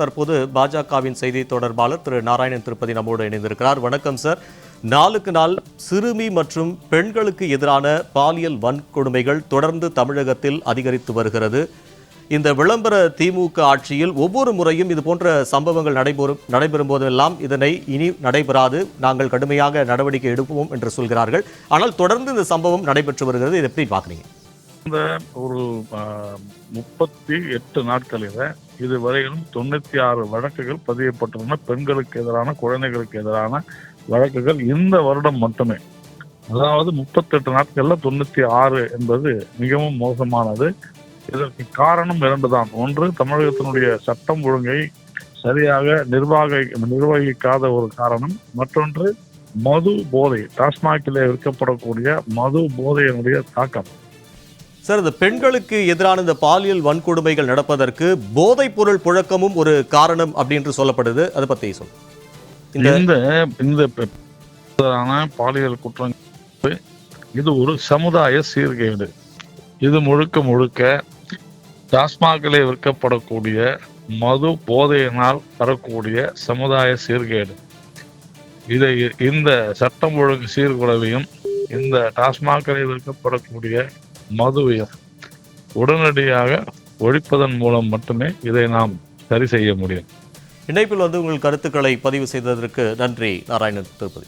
தற்போது பாஜகவின் செய்தி தொடர்பாளர் திரு. நாராயணன் திருப்பதி நம்மோடு இணைந்திருக்கிறார். வணக்கம் சார். நாளுக்கு நாள் சிறுமி மற்றும் பெண்களுக்கு எதிரான பாலியல் வன்கொடுமைகள் தொடர்ந்து தமிழகத்தில் அதிகரித்து வருகிறது. இந்த விளம்பர திமுக ஆட்சியில் ஒவ்வொரு முறையும் இது போன்ற சம்பவங்கள் நடைபெறும் நடைபெறும் போதெல்லாம் இதனை இனி நடைபெறாது. நாங்கள் கடுமையாக நடவடிக்கை எடுப்போம் என்று சொல்கிறார்கள். ஆனால் தொடர்ந்து இந்த சம்பவம் நடைபெற்று வருகிறது. இதை எப்படி பார்க்குறீங்க? இந்த ஒரு முப்பத்தி எட்டு நாட்களில் இதுவரையிலும் தொண்ணூத்தி ஆறு வழக்குகள் பதியப்பட்டுள்ளன. பெண்களுக்கு எதிரான குழந்தைகளுக்கு எதிரான வழக்குகள் இந்த வருடம் மட்டுமே. அதாவது முப்பத்தெட்டு நாட்கள்ல தொண்ணூத்தி ஆறு என்பது மிகவும் மோசமானது. இதற்கு காரணம் இரண்டு தான் ஒன்று தமிழகத்தினுடைய சட்டம் ஒழுங்கை சரியாக நிர்வாக நிர்வகிக்காத ஒரு காரணம். மற்றொன்று மது போதை டாஸ்மாகிலே விற்கப்படக்கூடிய மது போதையினுடைய தாக்கம். சார் இந்த பெண்களுக்கு எதிரான இந்த பாலியல் வன்கொடுமைகள் நடப்பதற்கு போதைப் பொருள் புழக்கமும் ஒரு காரணம் அப்படின்னு சொல்லப்படுது. அதை பத்தி சொல் இந்த இந்த பாலியல் குற்றம் இது ஒரு சமுதாய சீர்கேடு. இது முழுக்க முழுக்க டாஸ்மாகிலே விற்கப்படக்கூடிய மது போதையினால் வரக்கூடிய சமுதாய சீர்கேடு. இதை இந்த சட்டம் ஒழுங்கு சீர்குலைவையும் இந்த டாஸ்மாகிலே விற்கப்படக்கூடிய மதுவையும் உடனடியாக ஒழிப்பதன் மூலம் மட்டுமே இதை நாம் சரி செய்ய முடியும். இணைப்பில் வந்து உங்கள் கருத்துக்களை பதிவு செய்ததற்கு நன்றி. நாராயணன் திருப்பதி.